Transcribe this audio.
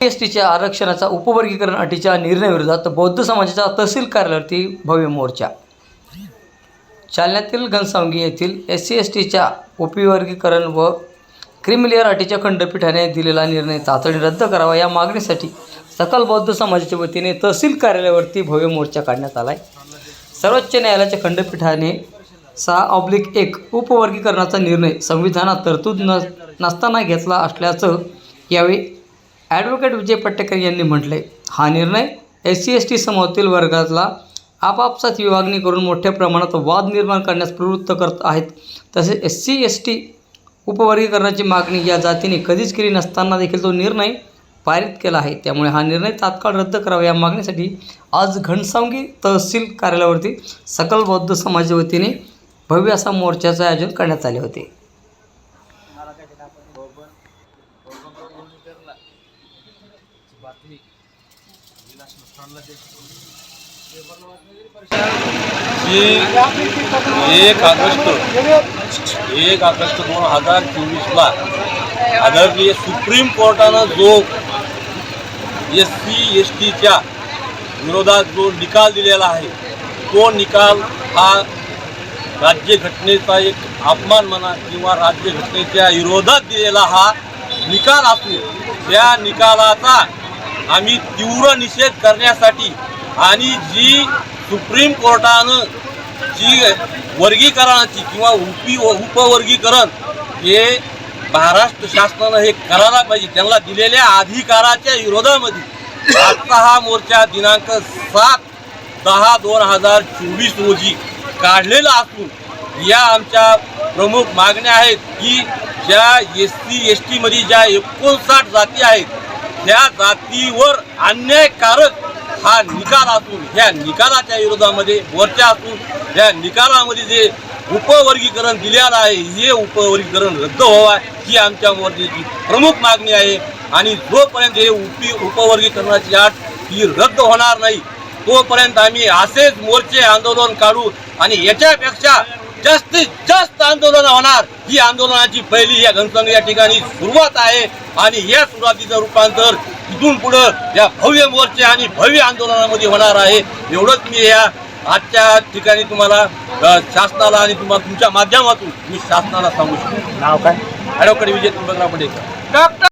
S टीच्या आरक्षणाचा उपवर्गीकरण अटीच्या निर्णयाविरोधात बौद्ध समाजाच्या तहसील कार्यालयावरती भव्य मोर्चा. जालन्यातील घनसावंगी येथील एस सी एस टीच्या उपवर्गीकरण व क्रिमिलियर अटीच्या खंडपीठाने दिलेला निर्णय तातडीने रद्द करावा या मागणीसाठी सकल बौद्ध समाजाच्या वतीने तहसील कार्यालयावरती भव्य मोर्चा काढण्यात आला आहे सर्वोच्च न्यायालयाच्या खंडपीठाने सहा ऑब्लिक एक उपवर्गीकरणाचा निर्णय संविधानात तरतूद न नसताना घेतला असल्याचं यावेळी ॲडव्होकेट विजय पट्टेकर यांनी म्हटले हा निर्णय एस सी एस टी समूहातील वर्गातला आपापसात विभागणी करून मोठ्या प्रमाणात वाद निर्माण करण्यास प्रवृत्त करत आहेत. तसेच एस सी एस टी उपवर्गीकरणाची मागणी या जातीने कधीच केली नसताना देखील तो निर्णय पारित केला आहे. त्यामुळे हा निर्णय तात्काळ रद्द करावा या मागणीसाठी आज घनसावंगी तहसील कार्यालयावरती सकल बौद्ध समाजाच्या वतीने भव्य असा मोर्चाचं आयोजन करण्यात आले होते. की एक ऑगस्ट एक ऑगस्ट दोन हजार चोवीसला आदरणीय सुप्रीम कोर्टानं जो एस सी एस टीच्या विरोधात जो निकाल दिलेला आहे तो निकाल हा राज्यघटनेचा एक अपमान म्हणा किंवा राज्यघटनेच्या विरोधात दिलेला हा निकाल असून त्या निकालाचा आम्ही तीव्र निषेध करण्यासाठी आणि जी सुप्रीम कोर्टानं जी वर्गीकरणाची किंवा उपी उपवर्गीकरण हे महाराष्ट्र शासनानं हे करायला पाहिजे. त्यांना दिलेल्या अधिकाराच्या विरोधामध्ये आजचा हा मोर्चा दिनांक सात दहा दोन हजार चोवीस रोजी काढलेला असून या आमच्या प्रमुख मागण्या आहेत की ज्या एस सी एस टीमध्ये ज्या एकोणसाठ जाती आहेत त्या जातीवर अन्यायकारक हा निकाल असून ह्या निकालाच्या विरोधामध्ये वरच्या असून या निकालामध्ये जे उपवर्गीकरण दिलेलं आहे हे उपवर्गीकरण रद्द व्हावा ही आमच्या मोर्चाची प्रमुख मागणी आहे. आणि जोपर्यंत हे उपी उपवर्गीकरणाची आठ ही रद्द होणार नाही तोपर्यंत आम्ही असेच मोर्चे आंदोलन काढू आणि याच्यापेक्षा जास्तीत जास्त आंदोलन होणार. ही आंदोलनाची पहिली या घनसंघ या ठिकाणी सुरुवात आहे. आणि या सुरुवातीचं रूपांतर इथून पुढं या भव्य मोर्चे आणि भव्य आंदोलनामध्ये होणार आहे. एवढंच मी या आजच्या ठिकाणी तुम्हाला शासनाला आणि तुम्हाला तुमच्या माध्यमातून मी शासनाला सांगू शकतो. नाव काय? ॲडव्होकेट विजय त्रिंबकराव पडेकर.